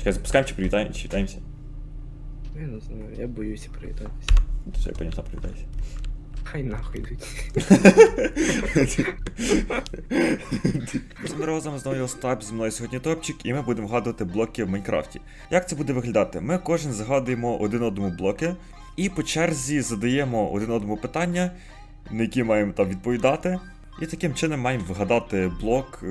Чекай, запускаємо чи привітаємо, чи вітаємося? Я не знаю, я боюся привітатися. Ну, то все, я поняв, сам привітайся. Хай нахуй йдуть. Здорово, з вами знову Остап, зі мною сьогодні топчик, і ми будемо вгадувати блоки в Майнкрафті. Як це буде виглядати? Ми кожен згадуємо один одному блоки, і по черзі задаємо один одному питання, на які маємо там відповідати. І таким чином маємо вгадати блок, е,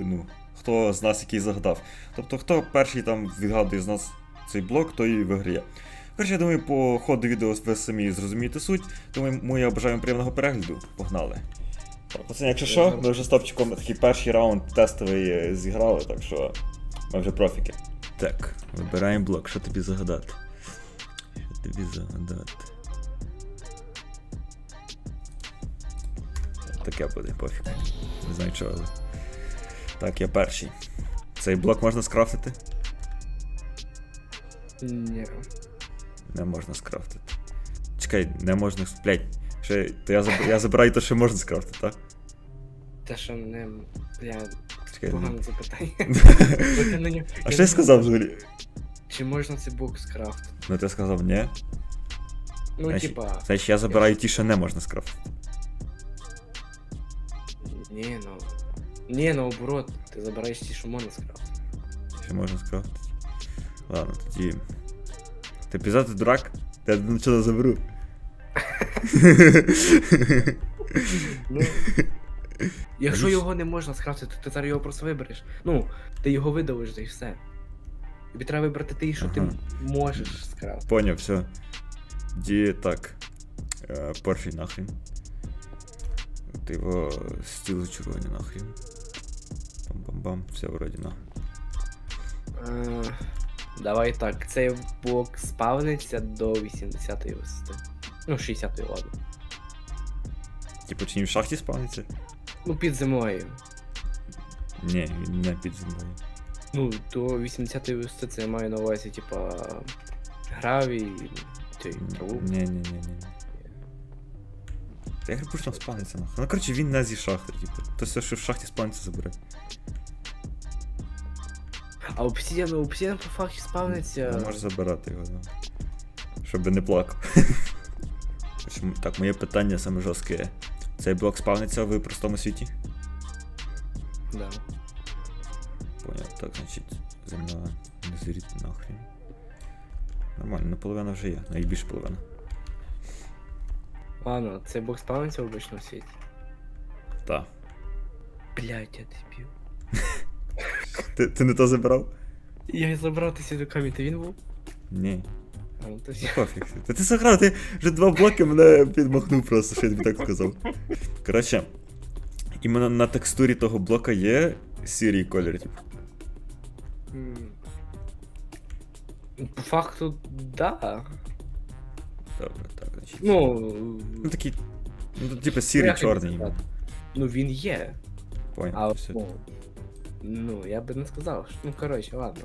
ну, хто з нас який загадав. Тобто, хто перший там відгадує з нас цей блок, той і виграє. Коротше, я думаю, по ходу відео ви самі зрозумієте суть, тому ми я бажаю вам приємного перегляду. Погнали. Так, Пацани, якщо що, ми вже з топчиком такий перший раунд тестовий е, зіграли, так що ми вже профіки. Так, вибираємо блок, що тобі загадати? Що тобі загадати? Таке буде, пофіг. Не знаю чого, але. Так, я перший. Цей блок можна скрафтити? Ні. Не можна скрафтити. Чекай, не можна. Блять, ще, то я, заб... я забираю те, що можна скрафтити, так? Те, що не. Я Чекай. погане запитання. Бо ти мені- А що я сказав взагалі? Чи можна цей бук скрафтити? Ну ти сказав ні. Ну, Значить, типа. значить я забираю ті, що не можна скрафтити. Ні, ну. Ні, наоборот, ти забираєш ті, що можна скрафтити. Що можна скрафтити. Ладно, тоді. Ти пізати дурак? Я нічого заберу. Ну. Якщо його не можна скрафтити, то ти зараз його просто вибереш. Ну, ти його видавиш і все. Тобі треба вибрати те, що ти Ага. можеш скрафтити. Поняв, все. Тоді так. Е, перший нахрен. Ти його стіл зачарування нахрен. Бам-бам-бам, все вроді на. Е, Давай так, цей блок спавниться до 80-ї висоти. Ну, 60-ї, ладно. Типу, чи він в шахті спавниться? Ну, під землею. Ні, він не під землею. Ну, до 80-ї висоти це я маю на увазі, типа. Гравій, той траву. Ні, ні, ні, ні. Та я говорю, що там спавниться нахуй. Ну, коротше, він не зі шахти, типу. То все, що в шахті спавниться, забере. А обсидіан, ну, обсидіан по факту спавниться. Ну, можеш забирати його, да. Щоб не плакав. Так, моє питання саме жорстке. Цей блок спавниться в простому світі? Да. Понял, так, значить, земля не зріти нахрен. Нормально, наполовина вже є, найбільше половина. Ладно, цей блок спавниться в обичному світі. Так. Блять, я дебіл. Ти, ти не то забирав? Я забрав ти сюди камінь, то він був? Ні. А, ну то Ну, все. Пофіг. Та ти заграв, ти вже два блоки мене підмахнув просто, що я тобі так сказав. Коротше, іменно на текстурі того блока є сірий колір, типу. М. По факту, да. Добре, так, значить. Ну. Ну такий. Ну, тут, типу, сірий як чорний сказати? Ну він є. Понял. А, все. ну, ну, я би не сказав. що- Ну, коротше, ладно.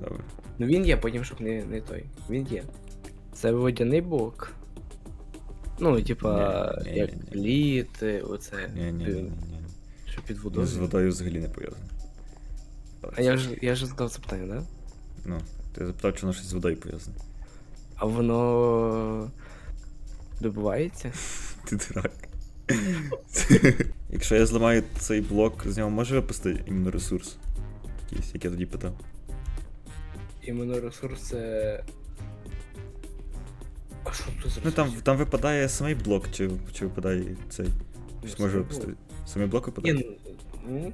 Добре. Ну він є, потім, щоб не, не той. Він є. Це водяний блок. Ну, типа, Ні, ні, як ні, пліт, оце. Ні, ні, ні, ні, ні. Що під Ну, водою. з водою взагалі не пов'язано. А я ж я ж задав запитання, да? Ну, ти запитав, чи воно щось з водою пов'язане. А воно. добувається? Ти дурак. Якщо я зламаю цей блок, з нього може випасти іменно ресурс? Якийсь, як я тоді питав. Іменно ресурс це. А що тут за Ну там, ресурс? там випадає самий блок, чи, чи випадає цей. Ну, Щось може самий. Самий блок Ні, випадає? ну, ну,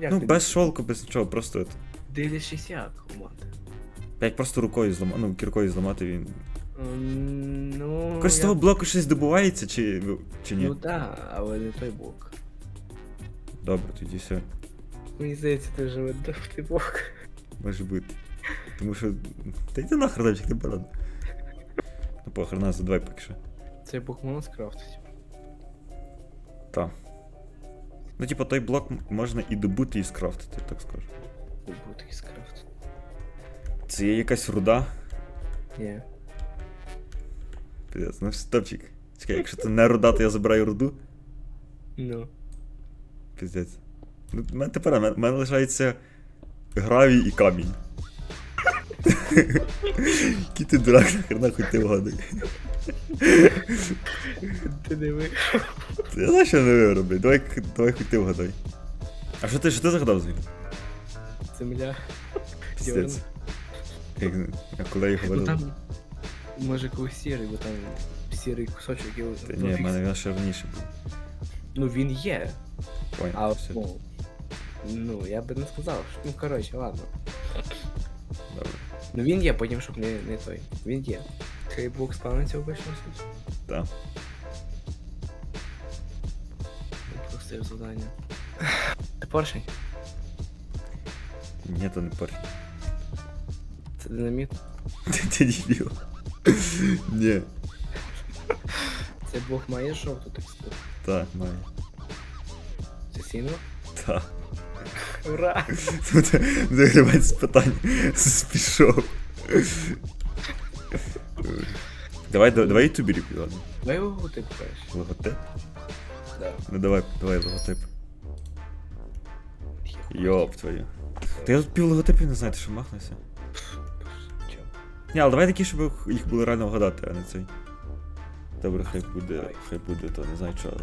як Ну, ти без шолку, без нічого, просто. от. Дивлячись як, мати. Як просто рукою зламати, ну, кіркою зламати він. Ну. Якось з я- того блоку щось добувається, чи, чи ні? Ну так, але не той блок. Добре, тоді все. Мені здається, ти вже видав той блок. Може бути. Тому що. Та йди нахер, Давчик, не порад. Ну похер, нас давай поки що. Цей блок можна скрафтити. Та. Ну, типа, той блок м- можна і добути, і скрафтити, так скажу. Був такий скрафт. Це є якась руда. Ні. Пиздец, ну стопчик. Чекай, якщо це не руда, то я забираю руду. Ну. Піздець. Ну, в мене тепер в мене, в мене лишається гравій і камінь. Який ти дурак, нахрена хоч ти вгадуй. Ти диви. Я знаю, що не виграв. Давай, давай хоч ти вгадай. А що ти, що ти загадав взагалі? Земля. Піздець. Як, а коли я Ну там, може когось сірий, бо там сірий кусочок його. Та ні, в мене він ще раніше був. Ну він є. Понял, А все. ну, ну, я би не сказав. що- Ну коротше, ладно. Добре. Ну він є, потім, щоб не, не той. Він є. Хай Бог спавниться обично все. Так. Простив завдання. Ти поршень? Ні, то не поршень. Це динаміт. Ти ти дебіл. Ні. Це Бог має жовту текстуру. Так, має. Це сіно? Так. Ура! Загрівати з питань спішов. Давай, давай, давай ютуберів, ладно. Давай його ти кажеш. Логотип? Да. Ну давай, давай логотип. Йоп твою. Та я тут пів логотипів не знаю, ти що махнувся? Ні, але давай такі, щоб їх було реально вгадати, а не цей. Добре, хай буде, хай буде, то не знаю чого.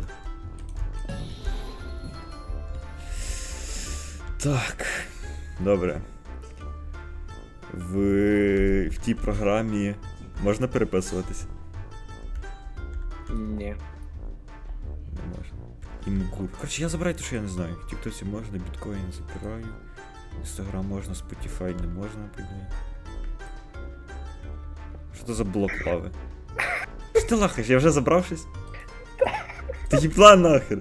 Так. Добре. В, в тій програмі можна переписуватись? Ні. Не можна. Імгур. Коротше, я забираю те, що я не знаю. В Тіктоці можна, біткоін забираю. Інстаграм можна, Spotify не можна, прийде. Що це за блок лави? Що ти лахаєш? Я вже забрав щось? Ти їбла нахер.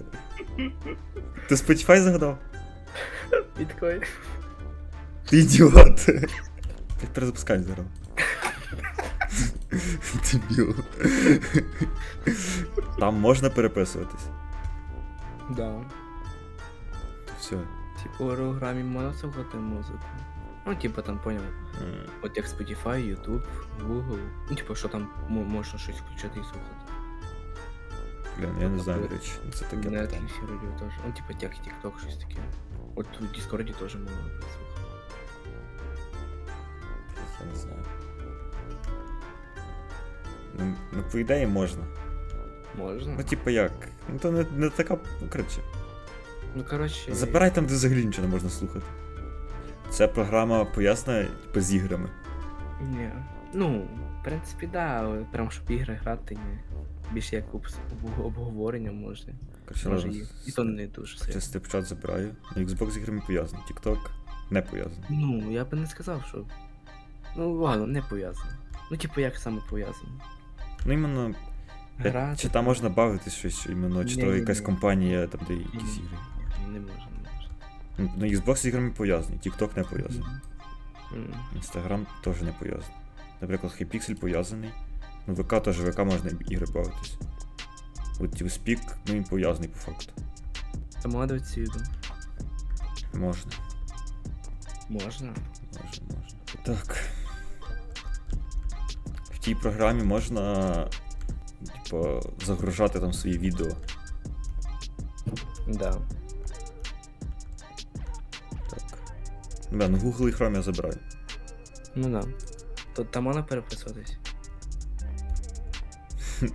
Ти Spotify загадав? Біткоін. Ти ідіот. Ти перезапускай зараз. Дебіл. Там можна переписуватись. Да. Все. Типу, в програмі можна слухати музику. Ну, типу там поняв. От як Spotify, YouTube, Google. Ну, типу, що там мо- можна щось включати і слухати. Блін, я не знаю, до речі. Це таке На питання. Netflix радіо теж. Ну, типу, як TikTok, щось таке. От у Discord теж можна слухати. Я не знаю. Ну, ну, по ідеї можна. Можна? Ну, типу як? Ну то не, не така. Ну, коротше. Ну, коротше. Забирай там, де взагалі нічого не можна слухати. Це програма поясна, типу, з іграми. Ні. Ну, в принципі, да, але прям щоб ігри грати, ні. Більше як об- обговорення можна. Коротше, Може і. І то не дуже сильно. Це степчат забираю. Xbox з іграми пов'язаний, TikTok не пов'язаний. Ну, я би не сказав, що. Ну, ладно, не пов'язано. Ну, типу, як саме пов'язано? Ну, іменно. Грати. Чи там можна бавитись щось іменно, чи то якась компанія, там, де якісь ігри. Не можна, Ну, Ну, Xbox з іграми пов'язаний, TikTok не пов'язаний. Instagram теж не пов'язаний. Наприклад, Hypixel пов'язаний. Ну, ВК теж ВК можна ігри бавитись. От TeamSpeak, ну він пов'язаний по факту. Це молодо відсюди. Можна, Можна. можна, можна. Так. В тій програмі можна, типу, загружати там свої відео. Да. Да, ну Google і Chrome я забираю. Ну да. То там можна переписуватись.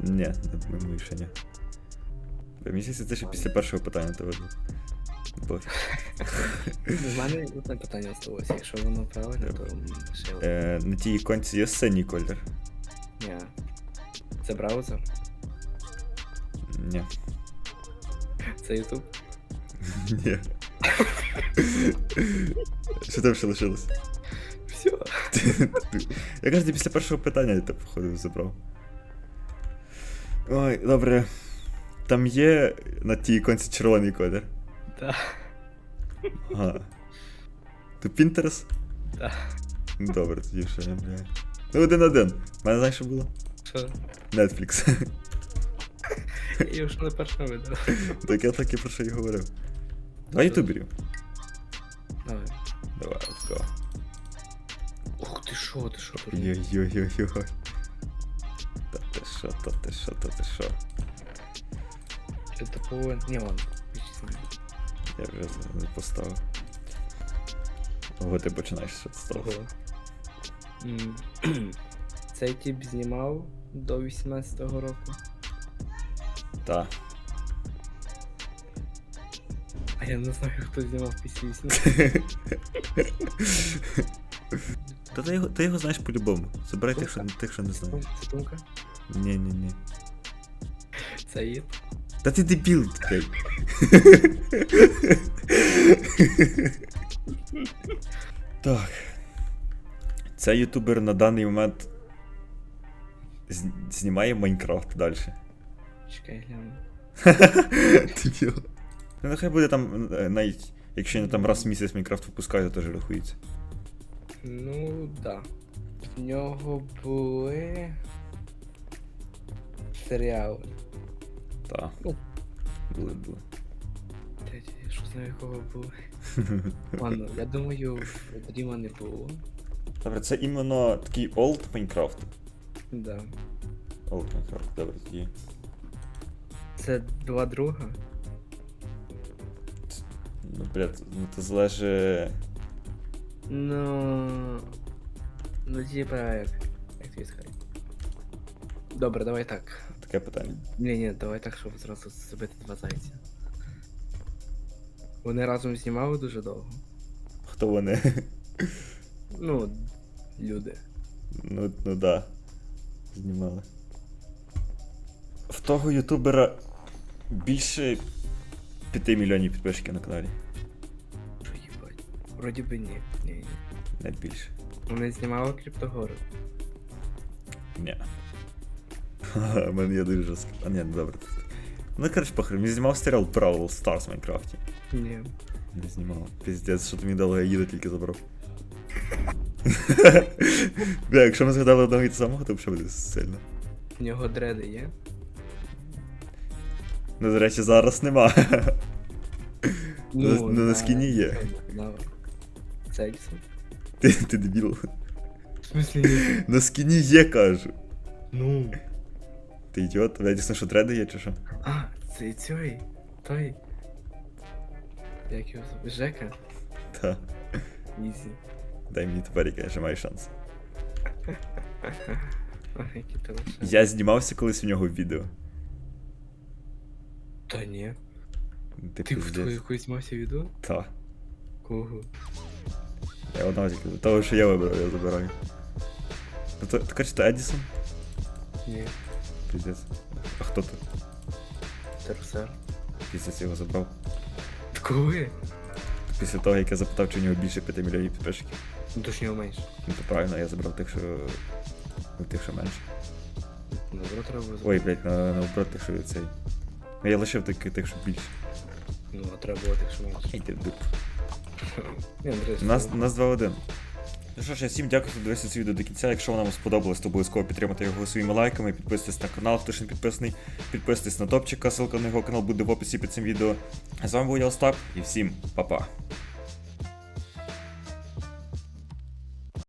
Ні, не думаю, що ні. Мені здається, це ще після першого питання тебе. Бо, У мене одне питання залишилося. Якщо воно правильне, то ще е, на тій іконці є синій колір? Ні. Це браузер? Ні. Це YouTube? Ні. Що там ще лишилось? Все. Я кажу, після першого питання я походу забрав. Ой, добре. Там є на тій іконці червоний колір. Да. Ага. Ти Pinterest? Да. Ну добре, тоді ще бля. Ну один-один. У мене знаєш, що було? Що? Netflix. Я ж на першому видав. так я так і про що й говорив. Давай ютуберів. Давай. Давай, let's go. Ух ти що, ти що тут? Йой-йой-йой-йой. Та ти що, та ти що, та ти що. Це повинен. Ні, ладно. Я вже за- поставив. Ого, ти починаєш що з того. Цей тип знімав до 18-го року. Та. Я не знаю, хто знімав після 18 Та ти його, ти його знаєш по-любому. Забирай тих, що, тих, що не знаєш. Це думка? Ні, ні, ні. Це є. Та ти дебіл такий. так. Цей ютубер на даний момент з- знімає Майнкрафт далі. Чекай, гляну. Дебіл. Ну нехай буде там, е, навіть якщо вони там раз в місяць Майнкрафт випускають, то теж рахується. Ну, да. В нього були. Серіали. Так. Ну. Були, були. Я що знаю, кого були. Ладно, я думаю, в Дріма не було. Добре, це іменно такий old Майнкрафт. Да. Old Майнкрафт, добре, тоді. Це два друга. Ну, блядь, ну це залежить. Ну. Ну, типа, як. Як тобі сказати? Добре, давай так. Таке питання. Ні, ні, давай так, щоб зразу зробити два зайця. Вони разом знімали дуже довго. Хто вони? Ну, люди. Ну, ну да. Знімали. В того ютубера більше 5 мільйонів підписчиків на каналі. Що їбать? Вроді би ні. Ні, ні. Не більше. Вони знімали криптогору. Ні. У мене є дуже жорстко. А ні, ну добре. Ну, коротше, похрен, він знімав серіал Brawl Stars в Майнкрафті. Ні. Не знімав. Піздець, що ти мені дало, я їду тільки забрав. Бля, якщо ми згадали одного і те самого, то взагалі буде сильно. В нього дреди є. Ну, до речі, зараз нема. Ну, на да, скіні є. Да. Це все. Ти, ти дебіл. В смислі ні? На скіні є, кажу. Ну. Ти ідіот, тебе дійсно, що треди є, чи що? А, це цей. Той. Як його звати? Жека? Та. Ізі. Дай мені тепер, я конечно, маю шанс. Ах, які ти лише. Я знімався колись в нього в відео. Та ні. Ти Ти в твою якусь мався відео? Та. Кого? Я одного тільки. Того, що я вибрав, я забираю. Ну то, то короче, то Едісон? Ні. Піздець. А хто то? Терсер. Піздець його забрав. Коли? Після того, як я запитав, чи у нього більше 5 мільйонів підписчиків. Ну то ж нього менше. Ну то правильно, я забрав тих, що. Ну, тих, що менше. Добре, треба було Ой, забрати. блядь, на, наоборот, тих, що цей. Ну я лишив тих, тих, що більше. Ну, а треба було так, шумати. Йди в дупу. Ні, Андрій, нас, у нас 2-1. Ну що ж, я всім дякую, що дивився це відео до кінця. Якщо воно вам сподобалось, то обов'язково підтримайте його своїми лайками, підписуйтесь на канал, хто ще не підписаний, підписуйтесь на топчика, ссылка на його канал буде в описі під цим відео. З вами був я Остап і всім па-па.